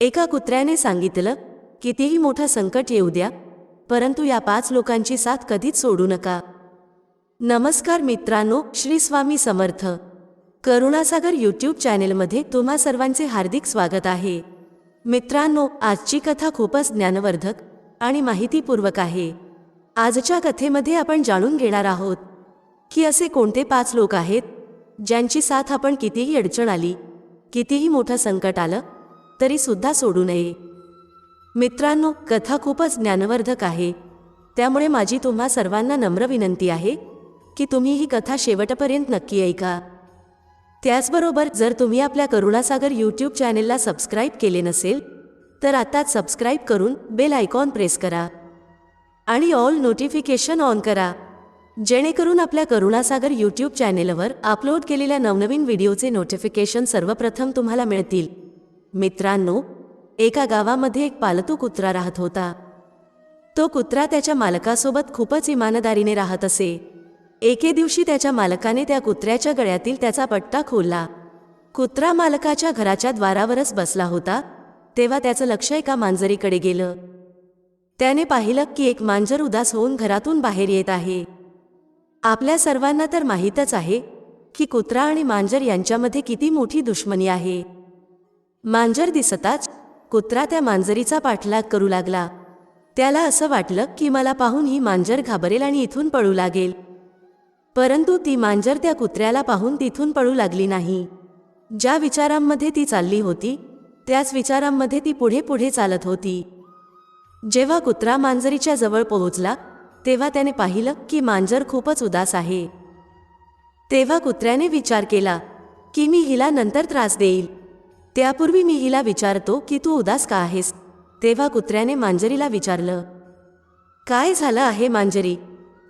एका कुत्र्याने सांगितलं कितीही मोठं संकट येऊ द्या परंतु या पाच लोकांची साथ कधीच सोडू नका. नमस्कार मित्रांनो श्री स्वामी समर्थ. करुणासागर यूट्यूब चॅनेलमध्ये तुम्हा सर्वांचे हार्दिक स्वागत आहे. मित्रांनो आजची कथा खूपच ज्ञानवर्धक आणि माहितीपूर्वक आहे. आजच्या कथेमध्ये आपण जाणून घेणार आहोत की असे कोणते पाच लोक आहेत ज्यांची साथ आपण कितीही अडचण आली कितीही मोठं संकट आलं तरी सुद्धा सोडू नये. मित्रांनो कथा खूपच ज्ञानवर्धक आहे. त्यामुळे माझी तुम्हा सर्वांना नम्र विनंती आहे की तुम्ही ही कथा शेवटपर्यंत नक्की ऐका. त्याचबरोबर जर तुम्ही आपल्या करुणासागर यूट्यूब चॅनेलला सबस्क्राईब केले नसेल तर आत्ताच सबस्क्राईब करून बेल आयकॉन प्रेस करा. आणि ऑल नोटिफिकेशन ऑन करा. जेणेकरून आपल्या करुणासागर यूट्यूब चॅनेलवर अपलोड केलेल्या नवनवीन व्हिडिओचे नोटिफिकेशन सर्वप्रथम तुम्हाला मिळतील. मित्रांनो एका गावामध्ये एक पालतू कुत्रा राहत होता. तो कुत्रा त्याच्या मालकासोबत खूपच इमानदारीने राहत असे. एके दिवशी त्याच्या मालकाने त्या कुत्र्याच्या गळ्यातील त्याचा पट्टा खोलला. कुत्रा मालकाच्या घराच्या द्वारावरच बसला होता तेव्हा त्याचं लक्ष एका मांजरीकडे गेलं. त्याने पाहिलं की एक मांजर उदास होऊन घरातून बाहेर येत आहे. आपल्या सर्वांना तर माहीतच आहे की कुत्रा आणि मांजर यांच्यामध्ये किती मोठी दुश्मनी आहे. मांजर दिसताच कुत्रा त्या मांजरीचा पाठलाग करू लागला. त्याला असं वाटलं की मला पाहून ही मांजर घाबरेल आणि इथून पळू लागेल. परंतु ती मांजर त्या कुत्र्याला पाहून तिथून पळू लागली नाही. ज्या विचारांमध्ये ती चालली होती त्याच विचारांमध्ये ती पुढे पुढे चालत होती. जेव्हा कुत्रा मांजरीच्या जवळ पोहोचला तेव्हा त्याने पाहिलं की मांजर खूपच उदास आहे. तेव्हा कुत्र्याने विचार केला की मी हिला नंतर त्रास देईल. त्यापूर्वी मी हिला विचारतो की तू उदास का आहेस? तेव्हा कुत्र्याने मांजरीला विचारलं. काय झालं आहे मांजरी?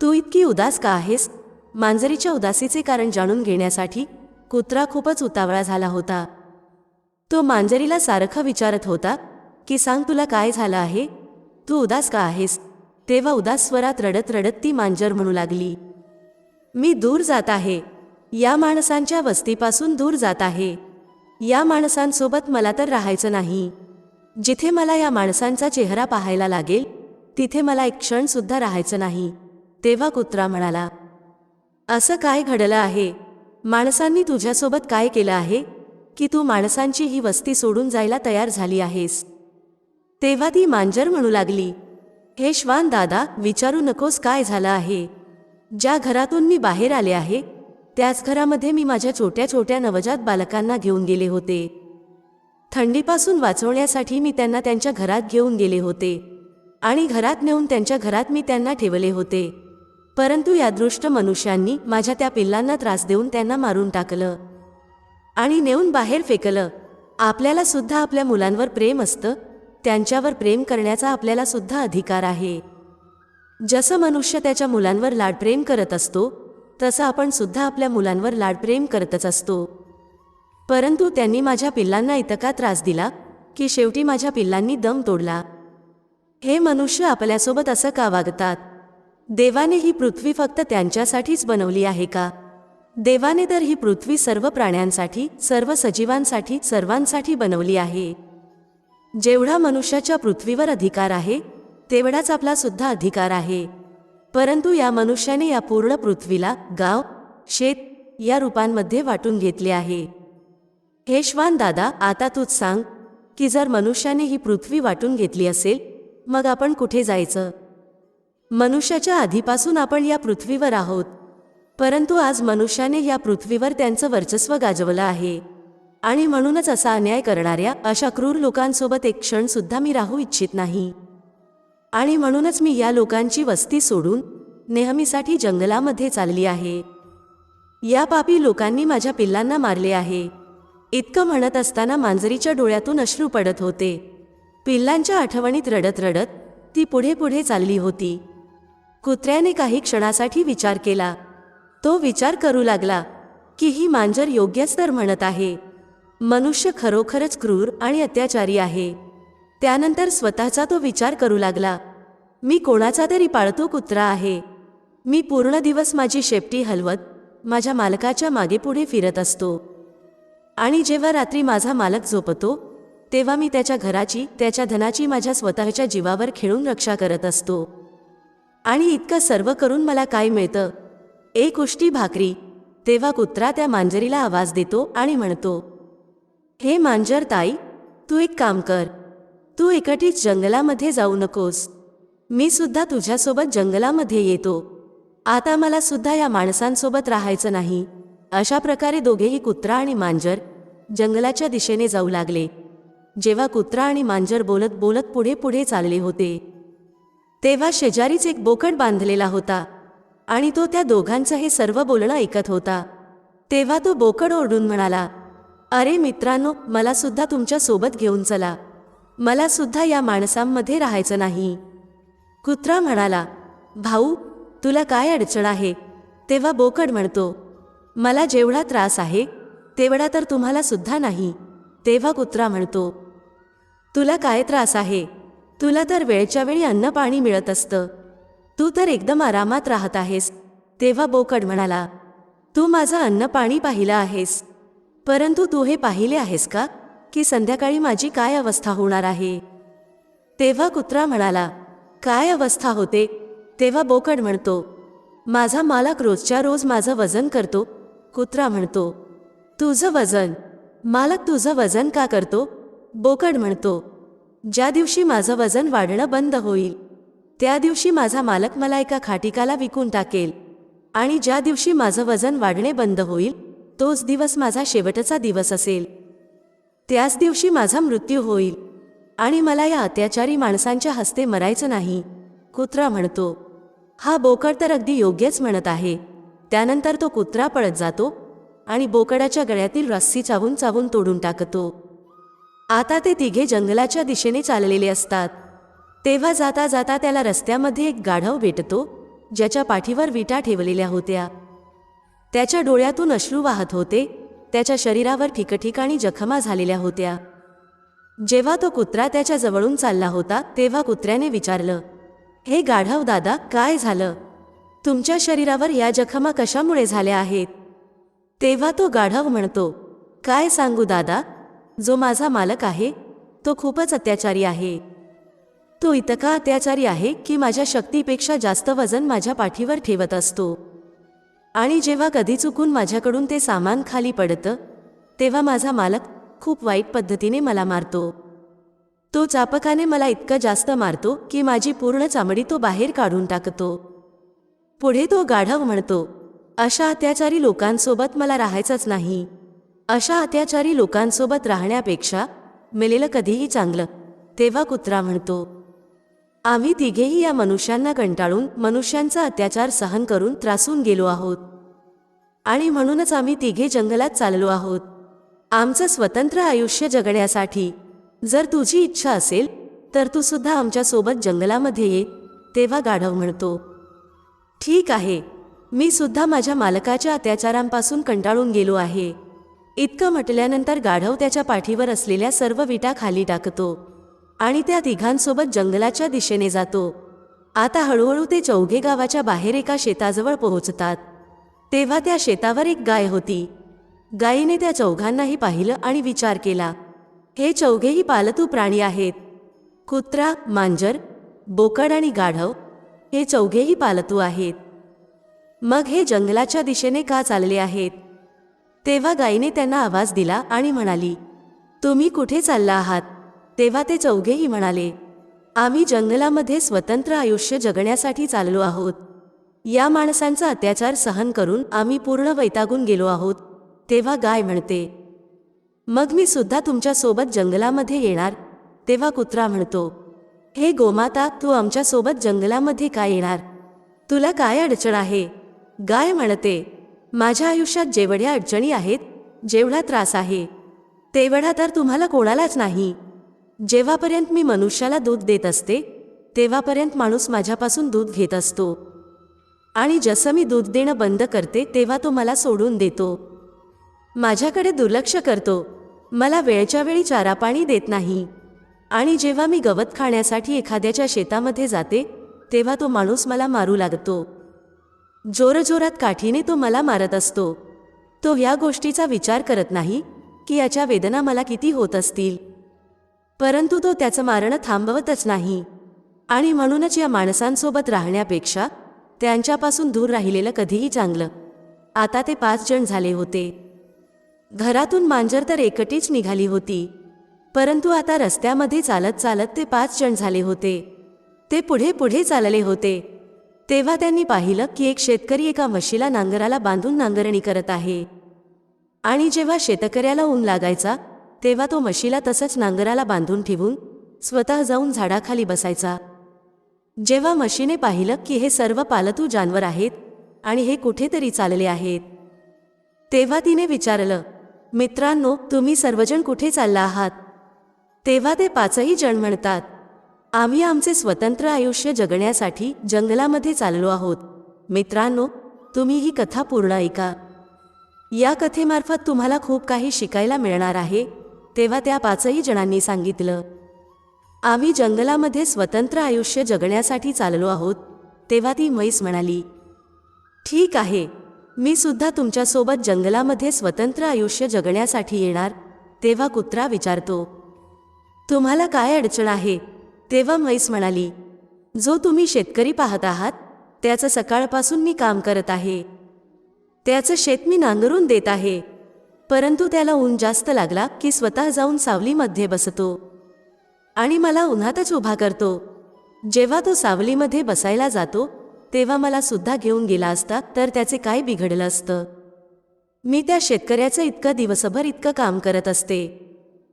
तू इतकी उदास का आहेस? मांजरीच्या उदासीचे कारण जाणून घेण्यासाठी कुत्रा खूपच उतावळा झाला होता. तो मांजरीला सारखं विचारत होता की सांग तुला काय झालं आहे? तू उदास का आहेस? तेव्हा उदास स्वरात रडत रडत ती मांजर म्हणू लागली. मी दूर जात आहे. या माणसांच्या वस्तीपासून दूर जात आहे. या माणसांसोबत मला तर राहायचं नाही. जिथे मला या माणसांचा चेहरा पाहायला लागेल तिथे मला एक क्षणसुद्धा राहायचं नाही तेव्हा कुत्रा म्हणाला. असं काय घडलं आहे? माणसांनी तुझ्यासोबत काय केलं आहे? की तू माणसांची ही वस्ती सोडून जायला तयार झाली आहेस? तेव्हा ती मांजर म्हणू लागली. हे श्वान दादा विचारू नकोस काय झालं आहे? ज्या घरातून मी बाहेर आले आहे त्याच घरामध्ये मी माझ्या छोट्या छोट्या नवजात बालकांना घेऊन गेले होते. थंडीपासून वाचवण्यासाठी मी त्यांना त्यांच्या घरात घेऊन गेले होते. आणि घरात नेऊन त्यांच्या घरात मी त्यांना ठेवले होते. परंतु यादृष्ट मनुष्यांनी माझ्या त्या पिल्लांना त्रास देऊन त्यांना मारून टाकलं. आणि नेऊन बाहेर फेकलं. आपल्याला सुद्धा आपल्या मुलांवर प्रेम असतं. त्यांच्यावर प्रेम करण्याचा आपल्याला सुद्धा अधिकार आहे. जसं मनुष्य त्याच्या मुलांवर लाडप्रेम करत असतो तसं आपण सुद्धा आपल्या मुलांवर लाडप्रेम करतच असतो. परंतु त्यांनी माझ्या पिल्लांना इतका त्रास दिला की शेवटी माझ्या पिल्लांनी दम तोडला. हे मनुष्य आपल्यासोबत असं का वागतात? देवाने ही पृथ्वी फक्त त्यांच्यासाठीच बनवली आहे का? देवाने तर ही पृथ्वी सर्व प्राण्यांसाठी सर्व सजीवांसाठी सर्वांसाठी बनवली आहे. जेवढा मनुष्याच्या पृथ्वीवर अधिकार आहे तेवढाच आपला सुद्धा अधिकार आहे. परंतु या मनुष्याने या पूर्ण पृथ्वीला गाव शेत या रूपांमध्ये वाटून घेतले आहे. हे श्वान दादा आता तूच सांग की जर मनुष्याने ही पृथ्वी वाटून घेतली असेल मग आपण कुठे जायचं? मनुष्याच्या आधीपासून आपण या पृथ्वीवर आहोत. परंतु आज मनुष्याने या पृथ्वीवर त्यांचं वर्चस्व गाजवलं आहे. आणि म्हणूनच असा अन्याय करणाऱ्या अशा क्रूर लोकांसोबत एक क्षणसुद्धा मी राहू इच्छित नाही. आणि म्हणूनच मी या लोकांची वस्ती सोडून नेहमीसाठी जंगलामध्ये चालली आहे. या पापी लोकांनी माझ्या पिल्लांना मारले आहे. इतकं म्हणत असताना मांजरीच्या डोळ्यातून अश्रू पडत होते. पिल्लांच्या आठवणीत रडत रडत ती पुढे पुढे चालली होती. कुत्र्याने काही क्षणासाठी विचार केला. तो विचार करू लागला की ही मांजर योग्यच तर म्हणत आहे. मनुष्य खरोखरच क्रूर आणि अत्याचारी आहे. त्यानंतर स्वतःचा तो विचार करू लागला. मी कोणाचा तरी पाळतो कुत्रा आहे. मी पूर्ण दिवस माझी शेपटी हलवत माझ्या मालकाच्या मागेपुढे फिरत असतो. आणि जेव्हा रात्री माझा मालक झोपतो तेव्हा मी त्याच्या घराची त्याच्या धनाची माझ्या स्वतःच्या जीवावर खेळून रक्षा करत असतो. आणि इतकं सर्व करून मला काय मिळतं? एक उष्टी भाकरी. तेव्हा कुत्रा त्या मांजरीला आवाज देतो आणि म्हणतो हे मांजर ताई तू एक काम कर. तू एकटीच जंगलामध्ये जाऊ नकोस. मी सुद्धा तुझ्यासोबत जंगलामध्ये येतो. आता मला सुद्धा या माणसांसोबत राहायचं नाही. अशा प्रकारे दोघेही कुत्रा आणि मांजर जंगलाच्या दिशेने जाऊ लागले. जेव्हा कुत्रा आणि मांजर बोलत बोलत पुढे पुढे चालले होते. तेव्हा शेजारीच एक बोकड बांधलेला होता आणि तो त्या दोघांचं हे सर्व बोलणं ऐकत होता. तेव्हा तो बोकड ओरडून म्हणाला अरे मित्रांनो मला सुद्धा तुमच्यासोबत घेऊन चला. मला सुद्धा या माणसांमध्ये राहायचं नाही. कुत्रा म्हणाला भाऊ तुला काय अडचण आहे? तेव्हा बोकड म्हणतो मला जेवढा त्रास आहे तेवढा तर तुम्हाला सुद्धा नाही. तेव्हा कुत्रा म्हणतो तुला काय त्रास आहे? तुला तर वेळच्या वेळी अन्न पाणी मिळत असतं. तू तर एकदम आरामात राहत आहेस. तेव्हा बोकड म्हणाला तू माझं अन्न पाणी पाहिलं आहेस. परंतु तू हे पाहिले आहेस का? की संध्याकाळी माझी काय अवस्था होणार आहे? तेव्हा कुत्रा म्हणाला काय अवस्था होते? तेव्हा बोकड म्हणतो माझा मालक रोजच्या रोज माझं वजन करतो. कुत्रा म्हणतो तुझं वजन? मालक तुझं वजन का करतो? बोकड म्हणतो ज्या दिवशी माझं वजन वाढणं बंद होईल त्या दिवशी माझा मालक मला एका खाटिकाला विकून टाकेल आणि ज्या दिवशी माझं वजन वाढणे बंद होईल तोच दिवस माझा शेवटचा दिवस असेल. त्याच दिवशी माझा मृत्यू होईल. आणि मला या अत्याचारी माणसांच्या हस्ते मरायचं नाही कुत्रा म्हणतो. हा बोकड तर अगदी योग्यच म्हणत आहे. त्यानंतर तो कुत्रा पळत जातो आणि बोकडाच्या गळ्यातील रस्सी चावून चावून तोडून टाकतो. आता ते तिघे जंगलाच्या दिशेने चाललेले असतात. तेव्हा जाता जाता त्याला रस्त्यामध्ये एक गाढव भेटतो ज्याच्या पाठीवर विटा ठेवलेल्या होत्या. त्याच्या डोळ्यातून अश्रू वाहत होते त्याच्या शरीरावर ठिकठिकाणी जखमा झालेल्या होत्या. जेव्हा तो कुत्रा त्याच्या जवळून चालला होता तेव्हा कुत्र्याने विचारलं हे गाढव दादा काय झालं? तुमच्या शरीरावर या जखमा कशामुळे झाल्या आहेत? तेव्हा तो गाढव म्हणतो काय सांगू दादा? जो माझा मालक आहे तो खूपच अत्याचारी आहे. तो इतका अत्याचारी आहे की माझ्या शक्तीपेक्षा जास्त वजन माझ्या पाठीवर ठेवत असतो. आणि जेव्हा कधी चुकून माझ्याकडून ते सामान खाली पडतं तेव्हा माझा मालक खूप वाईट पद्धतीने मला मारतो. तो चापकाने मला इतकं जास्त मारतो की माझी पूर्ण चामडी तो बाहेर काढून टाकतो. पुढे तो गाढव म्हणतो अशा अत्याचारी लोकांसोबत मला राहायचंच नाही. अशा अत्याचारी लोकांसोबत राहण्यापेक्षा मिलेलं कधीही चांगलं तेव्हा कुत्रा म्हणतो. आम्ही तिघेही या मनुष्यांना कंटाळून मनुष्यांचा अत्याचार सहन करून त्रासून गेलो आहोत. आणि म्हणूनच आम्ही तिघे जंगलात चाललो आहोत. आमचं स्वतंत्र आयुष्य जगण्यासाठी जर तुझी इच्छा असेल तर तू सुद्धा आमच्यासोबत जंगलामध्ये ये तेव्हा गाढव म्हणतो. ठीक आहे. मी सुद्धा माझ्या मालकाच्या अत्याचारांपासून कंटाळून गेलो आहे. इतकं म्हटल्यानंतर गाढव त्याच्या पाठीवर असलेल्या सर्व विटा खाली टाकतो. आणि त्या तिघांसोबत जंगलाच्या दिशेने जातो. आता हळूहळू ते चौघे गावाच्या बाहेर एका शेताजवळ पोहोचतात. तेव्हा त्या शेतावर एक गाय होती. गायीने त्या चौघांनाही पाहिलं आणि विचार केला. हे चौघेही पालतू प्राणी आहेत. कुत्रा मांजर बोकड आणि गाढव हे चौघेही पालतू आहेत. मग हे जंगलाच्या दिशेने का चालले आहेत? तेव्हा गायीने त्यांना आवाज दिला आणि म्हणाली तुम्ही कुठे चालला आहात? तेव्हा ते चौघेही म्हणाले आम्ही जंगलामध्ये स्वतंत्र आयुष्य जगण्यासाठी चाललो आहोत. या माणसांचा अत्याचार सहन करून आम्ही पूर्ण वैतागून गेलो आहोत तेव्हा गाय म्हणते. मग मी सुद्धा तुमच्यासोबत जंगलामध्ये येणार? तेव्हा कुत्रा म्हणतो. हे गोमाता तू आमच्यासोबत जंगलामध्ये काय येणार? तुला काय अडचण आहे? गाय म्हणते. माझ्या आयुष्यात जेवढ्या अडचणी आहेत जेवढा त्रास आहे. तेवढा तर तुम्हाला कोणालाच नाही. जेव्हापर्यंत मी मनुष्याला दूध देत असते तेव्हापर्यंत माणूस माझ्यापासून दूध घेत असतो. आणि जसं मी दूध देणं बंद करते तेव्हा तो मला सोडून देतो. माझ्याकडे दुर्लक्ष करतो. मला वेळच्या वेळी चारा पाणी देत नाही. आणि जेव्हा मी गवत खाण्यासाठी एखाद्याच्या शेतामध्ये जाते तेव्हा तो माणूस मला मारू लागतो. जोरजोरात काठीने तो मला मारत असतो. तो या गोष्टीचा विचार करत नाही की याच्या वेदना मला किती होत असतील. परंतु तो त्याचं मारणं थांबवतच नाही. आणि म्हणूनच या माणसांसोबत राहण्यापेक्षा त्यांच्यापासून दूर राहिलेलं कधीही चांगलं. आता ते पाच जण झाले होते. घरातून मांजर तर एकटीच निघाली होती. परंतु आता रस्त्यामध्ये चालत चालत ते पाच जण झाले होते. ते पुढे पुढे चालले होते. तेव्हा त्यांनी पाहिलं की एक शेतकरी एका म्हशीला नांगराला बांधून नांगरणी करत आहे. आणि जेव्हा शेतकऱ्याला ऊन लागायचा तेव्हा तो म्हशीला तसंच नांगराला बांधून ठेवून स्वतः जाऊन झाडाखाली बसायचा. जेव्हा म्हशीने पाहिलं की हे सर्व पालतू जानवर आहेत आणि हे कुठेतरी चालले आहेत तेव्हा तिने विचारलं मित्रांनो तुम्ही सर्वजण कुठे चालला आहात? तेव्हा ते पाचही जण म्हणतात आम्ही आमचे स्वतंत्र आयुष्य जगण्यासाठी जंगलामध्ये चाललो आहोत. मित्रांनो तुम्ही ही कथा पूर्ण ऐका. या कथेमार्फत तुम्हाला खूप काही शिकायला मिळणार आहे. तेव्हा त्या पाचही जणांनी सांगितलं आम्ही जंगलामध्ये स्वतंत्र आयुष्य जगण्यासाठी चाललो आहोत. तेव्हा ती म्हैस म्हणाली ठीक आहे मी सुद्धा तुमच्यासोबत जंगलामध्ये स्वतंत्र आयुष्य जगण्यासाठी येणार. तेव्हा कुत्रा विचारतो तुम्हाला काय अडचण आहे? तेव्हा म्हैस म्हणाली जो तुम्ही शेतकरी पाहत आहात त्याचं सकाळपासून मी काम करत आहे. त्याचं शेत मी नांगरून देत आहे. परंतु त्याला ऊन जास्त लागला की स्वतः जाऊन सावलीमध्ये बसतो. आणि मला उन्हातच उभा करतो. जेव्हा तो सावलीमध्ये बसायला जातो तेव्हा मला सुद्धा घेऊन गेला असता तर त्याचे काय बिघडलं असतं? मी त्या शेतकऱ्याचं इतकं दिवसभर इतकं काम करत असते.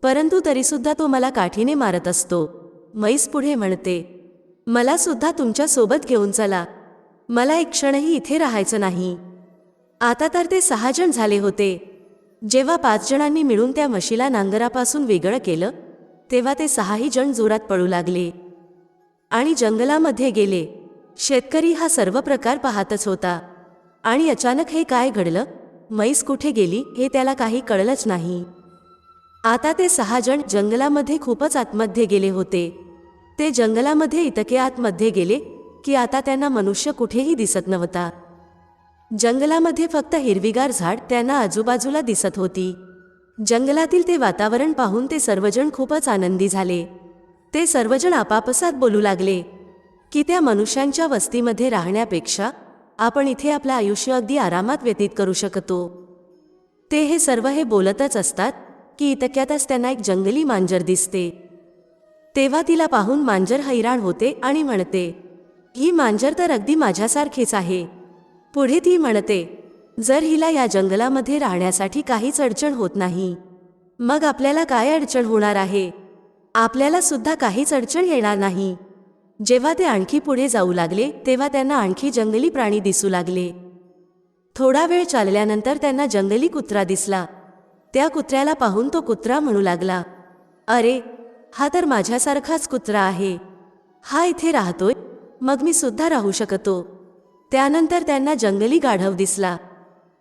परंतु तरीसुद्धा तो मला काठीने मारत असतो. म्हैस पुढे म्हणते मला सुद्धा तुमच्यासोबत घेऊन चला. मला एक क्षणही इथे राहायचं नाही. आता तर ते सहा जण झाले होते. जेव्हा पाच जणांनी मिळून त्या म्हशीला नांगरापासून वेगळं केलं तेव्हा ते सहाही जण जोरात पळू लागले आणि जंगलामध्ये गेले. शेतकरी हा सर्व प्रकार पाहतच होता. आणि अचानक हे काय घडलं? म्हैस कुठे गेली हे त्याला काही कळलंच नाही. आता ते सहा जण जंगलामध्ये खूपच आतमध्ये गेले होते. ते जंगलामध्ये इतके आतमध्ये गेले की आता त्यांना मनुष्य कुठेही दिसत नव्हता. जंगलामध्ये फक्त हिरवीगार झाड त्यांना आजूबाजूला दिसत होती. जंगलातील ते वातावरण पाहून ते सर्वजण खूपच आनंदी झाले. ते सर्वजण आपापसात बोलू लागले की त्या मनुष्यांच्या वस्तीमध्ये राहण्यापेक्षा आपण इथे आपलं आयुष्य अगदी आरामात व्यतीत करू शकतो. ते हे सर्व हे बोलतच असतात की इतक्यातच त्यांना एक जंगली मांजर दिसते. तेव्हा तिला पाहून मांजर हैराण होते आणि म्हणते ही मांजर तर अगदी माझ्यासारखीच आहे. पुढे ती म्हणते जर हिला या जंगलामध्ये राहण्यासाठी काहीच अडचण होत नाही मग आपल्याला काय अडचण होणार आहे? आपल्याला सुद्धा काहीच अडचण येणार नाही. जेव्हा ते आणखी पुढे जाऊ लागले तेव्हा त्यांना आणखी जंगली प्राणी दिसू लागले. थोडा वेळ चालल्यानंतर त्यांना जंगली कुत्रा दिसला. त्या कुत्र्याला पाहून तो कुत्रा म्हणू लागला अरे हा तर माझ्यासारखाच कुत्रा आहे. हा इथे राहतोय मग मी सुद्धा राहू शकतो. त्यानंतर त्यांना जंगली गाढव दिसला.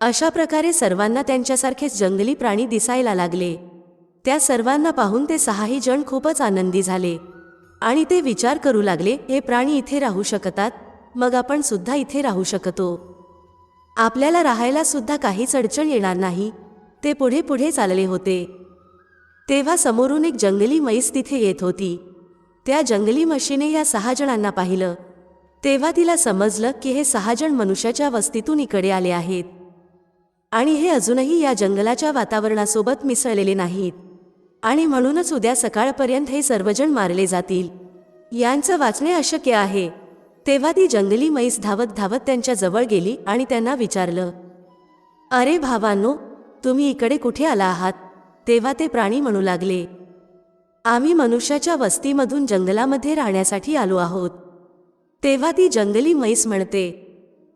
अशा प्रकारे सर्वांना त्यांच्यासारखेच जंगली प्राणी दिसायला लागले. त्या सर्वांना पाहून ते सहाही जण खूपच आनंदी झाले. आणि ते विचार करू लागले हे प्राणी इथे राहू शकतात? मग आपण सुद्धा इथे राहू शकतो. आपल्याला राहायला सुद्धा काहीच अडचण येणार नाही. ते पुढे पुढे चालले होते. तेव्हा समोरून एक जंगली म्हैस तिथे येत होती. त्या जंगली म्हशीने या सहा जणांना पाहिलं. तेव्हा तिला समजलं की हे सहाजण मनुष्याच्या वस्तीतून इकडे आले आहेत. आणि हे अजूनही या जंगलाच्या वातावरणासोबत मिसळलेले नाहीत. आणि म्हणूनच उद्या सकाळपर्यंत हे सर्वजण मारले जातील. यांचं वाचणे अशक्य आहे. तेव्हा ती जंगली म्हैस धावत धावत त्यांच्या जवळ गेली आणि त्यांना विचारलं अरे भावांनो तुम्ही इकडे कुठे आला आहात? तेव्हा ते प्राणी म्हणू लागले आम्ही मनुष्याच्या वस्तीमधून जंगलामध्ये राहण्यासाठी आलो आहोत. तेव्हा ती जंगली म्हैस म्हणते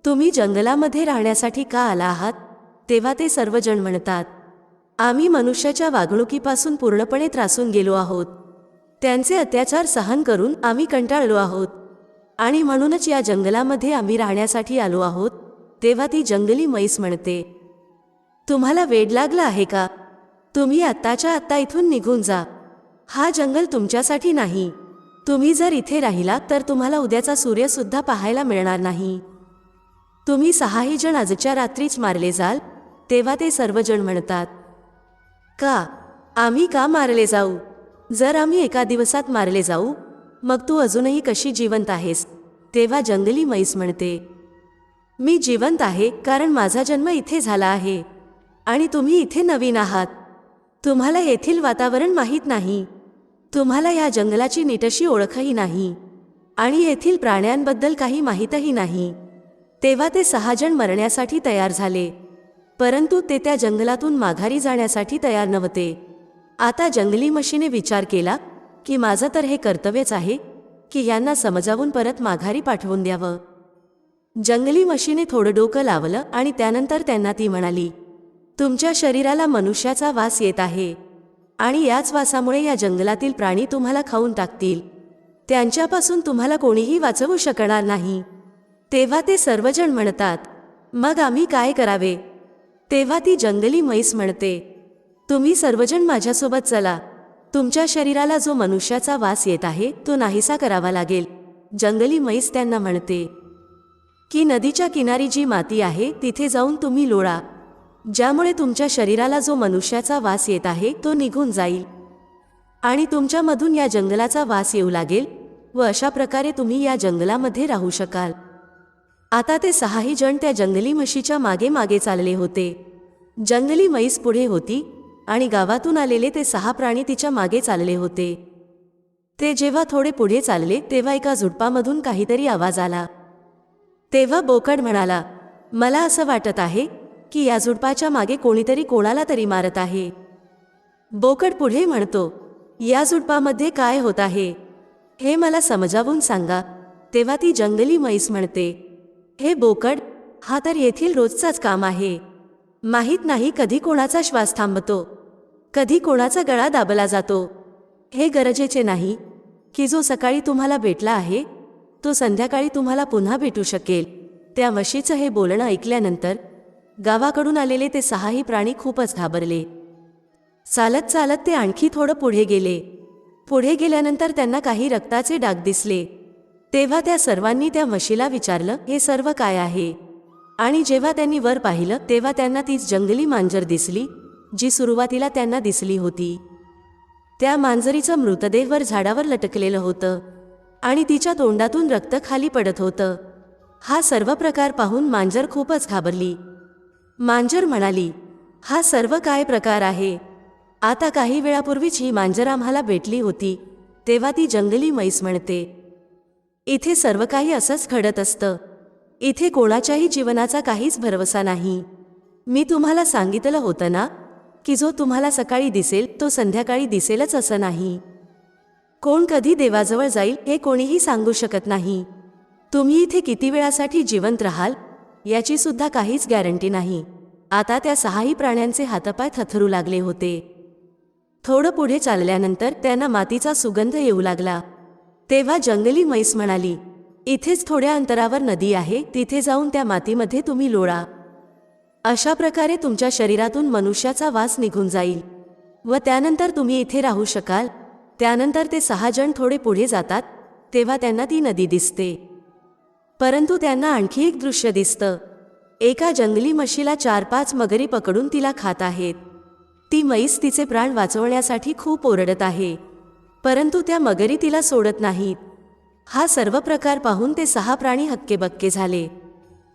तुम्ही जंगलामध्ये राहण्यासाठी का आला आहात? तेव्हा ते सर्वजण म्हणतात आम्ही मनुष्याच्या वागणुकीपासून पूर्णपणे त्रासून गेलो आहोत. त्यांचे अत्याचार सहन करून आम्ही कंटाळलो आहोत. आणि म्हणूनच या जंगलामध्ये आम्ही राहण्यासाठी आलो आहोत. तेव्हा ती जंगली म्हैस म्हणते तुम्हाला वेड लागला आहे का? तुम्ही आत्ताच्या आत्ता इथून निघून जा. हा जंगल तुमच्यासाठी नाही. तुम्ही जर इथे राहिला तर तुम्हाला उद्याचा सूर्यसुद्धा पाहायला मिळणार नाही. तुम्ही सहाही जण आजच्या रात्रीच मारले जाल तेव्हा ते सर्वजण म्हणतात का? आम्ही का मारले जाऊ? जर आम्ही एका दिवसात मारले जाऊ मग तू अजूनही कशी जिवंत आहेस? तेव्हा जंगली म्हैस म्हणते मी जिवंत आहे कारण माझा जन्म इथे झाला आहे आणि तुम्ही इथे नवीन आहात. तुम्हाला येथील वातावरण माहीत नाही. तुम्हाला या जंगलाची नीटशी ओळखही नाही आणि येथील प्राण्यांबद्दल काही माहीतही नाही. तेव्हा ते सहाजण मरण्यासाठी तयार झाले परंतु ते त्या जंगलातून माघारी जाण्यासाठी तयार नव्हते. आता जंगली मशीने विचार केला की माझं तर हे कर्तव्यच आहे की यांना समजावून परत माघारी पाठवून द्यावं. जंगली मशीने थोडं डोकं लावलं आणि त्यानंतर त्यांना ती म्हणाली तुमच्या शरीराला मनुष्याचा वास येत आहे. आणि याच वासामुळे या जंगलातील प्राणी तुम्हाला खाऊन टाकतील. त्यांच्यापासून तुम्हाला कोणीही वाचवू शकणार नाही. तेव्हा ते सर्वजण म्हणतात मग आम्ही काय करावे? तेव्हा ती जंगली म्हैस म्हणते तुम्ही सर्वजण माझ्यासोबत चला. तुमच्या शरीराला जो मनुष्याचा वास येत आहे तो नाहीसा करावा लागेल. जंगली म्हैस त्यांना म्हणते की नदीच्या किनारी जी माती आहे तिथे जाऊन तुम्ही लोळा. ज्यामुळे तुमच्या शरीराला जो मनुष्याचा वास येत आहे तो निघून जाईल. आणि तुमच्यामधून या जंगलाचा वास येऊ लागेल व अशा प्रकारे तुम्ही या जंगलामध्ये राहू शकाल. आता ते सहाही जण त्या जंगली म्हशीच्या मागे मागे चालले होते. जंगली म्हैस पुढे होती आणि गावातून आलेले ते सहा प्राणी तिच्यामागे चालले होते. ते जेव्हा थोडे पुढे चालले तेव्हा एका झुडपामधून काहीतरी आवाज आला. तेव्हा बोकड म्हणाला मला असं वाटत आहे की या झुडपाच्या मागे कोणीतरी कोणाला तरी मारत आहे. बोकड पुढे म्हणतो या झुडपामध्ये काय होत आहे? हे मला समजावून सांगा. तेव्हा ती जंगली म्हैस म्हणते हे बोकड हा तर येथील रोजचाच काम आहे. माहीत नाही कधी कोणाचा श्वास थांबतो कधी कोणाचा गळा दाबला जातो. हे गरजेचे नाही की जो सकाळी तुम्हाला भेटला आहे तो संध्याकाळी तुम्हाला पुन्हा भेटू शकेल. त्या म्हशीचं हे बोलणं ऐकल्यानंतर गावाकडून आलेले ते सहाही प्राणी खूपच घाबरले. चालत चालत ते आणखी थोडं पुढे गेले. पुढे गेल्यानंतर त्यांना काही रक्ताचे डाग दिसले. तेव्हा त्या सर्वांनी त्या म्हशीला विचारलं हे सर्व काय आहे? आणि जेव्हा त्यांनी वर पाहिलं तेव्हा त्यांना तीच जंगली मांजर दिसली जी सुरुवातीला त्यांना दिसली होती. त्या मांजरीचं मृतदेह वर झाडावर लटकलेलं होतं आणि तिच्या तोंडातून रक्त खाली पडत होतं. हा सर्व प्रकार पाहून मांजर खूपच घाबरली. मांजर म्हणाली हा सर्व काय प्रकार आहे? आता काही वेळापूर्वीच ही मांजर आम्हाला भेटली होती तेव्हा ती जंगली म्हैस म्हणते. इथे सर्व काही असंच घडत असतं. इथे कोणाच्याही जीवनाचा काहीच भरवसा नाही. मी तुम्हाला सांगितलं होतं ना की जो तुम्हाला सकाळी दिसेल तो संध्याकाळी दिसेलच असं नाही. कोण कधी देवाजवळ जाईल हे कोणीही सांगू शकत नाही. तुम्ही इथे किती वेळासाठी जिवंत राहाल याची सुद्धा काहीच गॅरंटी नाही. आता त्या सहाही प्राण्यांचे हातपाय थथरू लागले होते. थोडं पुढे चालल्यानंतर त्यांना मातीचा सुगंध येऊ लागला. तेव्हा जंगली म्हैस म्हणाली इथेच थोड्या अंतरावर नदी आहे तिथे जाऊन त्या मातीमध्ये तुम्ही लोळा. अशा प्रकारे तुमच्या शरीरातून मनुष्याचा वास निघून जाईल. व त्यानंतर तुम्ही इथे राहू शकाल. त्यानंतर ते सहा जण थोडे पुढे जातात तेव्हा त्यांना ती नदी दिसते. परंतु त्यांना आणखी एक दृश्य दिसतं. एका जंगली म्हशीला चार पाच मगरी पकडून तिला खात आहेत. ती म्हैस तिचे प्राण वाचवण्यासाठी खूप ओरडत आहे. परंतु त्या मगरी तिला सोडत नाहीत. हा सर्व प्रकार पाहून ते सहा प्राणी हक्केबक्के झाले.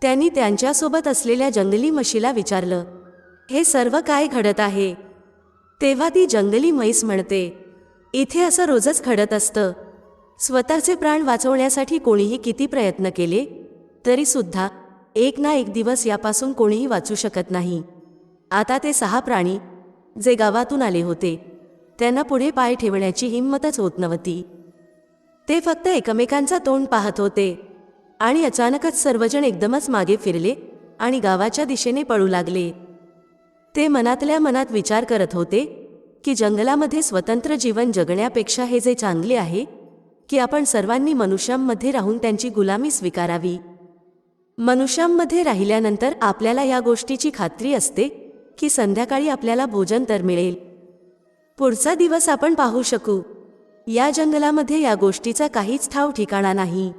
त्यांनी त्यांच्यासोबत असलेल्या जंगली म्हशीला विचारलं हे सर्व काय घडत आहे? तेव्हा ती जंगली म्हैस म्हणते इथे असं रोजच घडत असतं. स्वतःचे प्राण वाचवण्यासाठी कोणीही किती प्रयत्न केले तरीसुद्धा एक ना एक दिवस यापासून कोणीही वाचू शकत नाही. आता ते सहा प्राणी जे गावातून आले होते त्यांना पुढे पाय ठेवण्याची हिंमतच होत नव्हती. ते फक्त एकमेकांचा तोंड पाहत होते आणि अचानकच सर्वजण एकदमच मागे फिरले आणि गावाच्या दिशेने पळू लागले. ते मनातल्या मनात विचार करत होते की जंगलामध्ये स्वतंत्र जीवन जगण्यापेक्षा हे जे चांगले आहे की आपण सर्वांनी मनुष्यांमध्ये राहून त्यांची गुलामी स्वीकारावी. मनुष्यांमध्ये राहिल्यानंतर आपल्याला या गोष्टीची खात्री असते की संध्याकाळी आपल्याला भोजन तर मिळेल. पुढचा दिवस आपण पाहू शकू. या जंगलामध्ये या गोष्टीचा काहीच ठाव ठिकाणा नाही.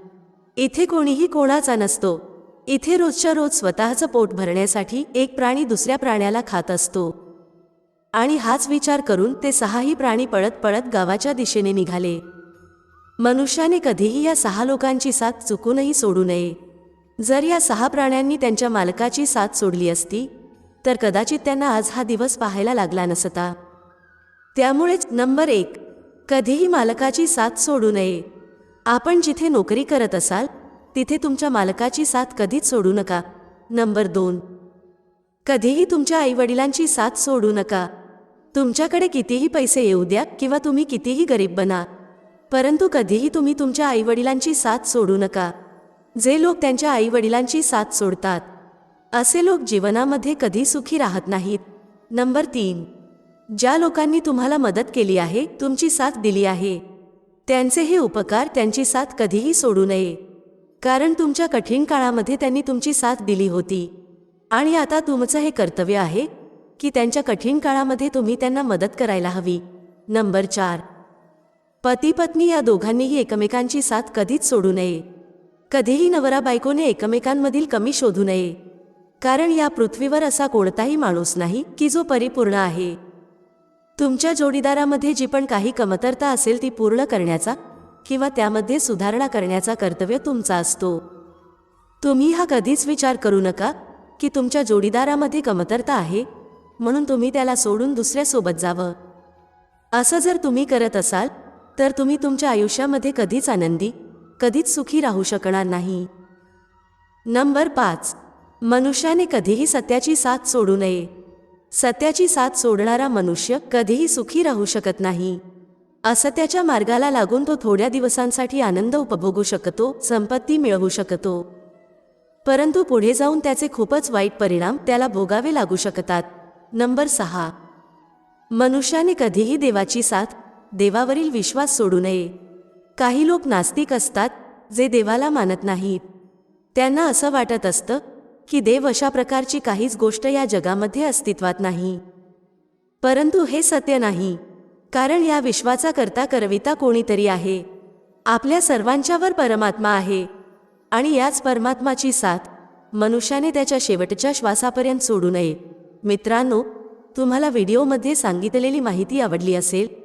इथे कोणीही कोणाचा नसतो. इथे रोजच्या रोज स्वतःचं पोट भरण्यासाठी एक प्राणी दुसऱ्या प्राण्याला खात असतो. आणि हाच विचार करून ते सहाही प्राणी पळत पळत गावाच्या दिशेने निघाले. मनुष्याने कधीही या सहा लोकांची साथ चुकूनही सोडू नये. जर या सहा प्राण्यांनी त्यांच्या मालकाची साथ सोडली असती तर कदाचित त्यांना आज हा दिवस पाहायला लागला नसता. त्यामुळेच नंबर एक कधीही मालकाची साथ सोडू नये. आपण जिथे नोकरी करत असाल तिथे तुमच्या मालकाची साथ कधीच सोडू नका. नंबर दोन कधीही तुमच्या आईवडिलांची साथ सोडू नका. तुमच्याकडे कितीही पैसे येऊ द्या किंवा तुम्ही कितीही गरीब बना. परंतु कधीही तुम्ही तुमच्या आईवडिलांची साथ सोडू नका. जे लोक त्यांच्या आईवडिलांची साथ सोडतात असे लोक जीवनामध्ये कधी सुखी राहत नाहीत. नंबर तीन ज्या लोकांनी तुम्हाला मदत केली आहे तुमची साथ दिली आहे. त्यांचे हे उपकार त्यांची साथ कधीही सोडू नये. कारण तुमच्या कठीण काळामध्ये त्यांनी तुमची साथ दिली होती. आणि आता तुमचं हे कर्तव्य आहे की त्यांच्या कठीण काळामध्ये तुम्ही त्यांना मदत करायला हवी. नंबर चार पती पत्नी या दोघांनीही एकमेकांची साथ कधीच सोडू नये. कधीही नवरा बायकोने एकमेकांमधील कमी शोधू नये. कारण या पृथ्वीवर असा कोणताही माणूस नाही की जो परिपूर्ण आहे. तुमच्या जोडीदारामध्ये जी पण काही कमतरता असेल ती पूर्ण करण्याचा किंवा त्यामध्ये सुधारणा करण्याचा कर्तव्य तुमचा असतो. तुम्ही हा कधीच विचार करू नका की तुमच्या जोडीदारामध्ये कमतरता आहे म्हणून तुम्ही त्याला सोडून दुसऱ्यासोबत जावं. असं जर तुम्ही करत असाल तर तुम्ही तुमच्या आयुष्यामध्ये कधीच आनंदी कधीच सुखी राहू शकणार नाही. नंबर पाच. मनुष्याने कधीही सत्याची साथ सोडू नये. सत्याची साथ सोडणारा मनुष्य कधीही सुखी राहू शकत नाही. असत्याच्या मार्गाला लागून तो थोड्या दिवसांसाठी आनंद उपभोगू शकतो संपत्ती मिळवू शकतो. परंतु पुढे जाऊन त्याचे खूपच वाईट परिणाम त्याला भोगावे लागू शकतात. नंबर सहा. मनुष्याने कधीही देवाची साथ देवावरील विश्वास सोडू नये. काही लोक नास्तिक असतात जे देवाला मानत नाहीत. त्यांना असं वाटत असतं की देव अशा प्रकारची काहीच गोष्ट या जगामध्ये अस्तित्वात नाही. परंतु हे सत्य नाही कारण या विश्वाचा करता करविता कोणीतरी आहे. आपल्या सर्वांच्यावर परमात्मा आहे आणि याच परमात्माची साथ मनुष्याने त्याच्या शेवटच्या श्वासापर्यंत सोडू नये. मित्रांनो तुम्हाला व्हिडिओमध्ये सांगितलेली माहिती आवडली असेल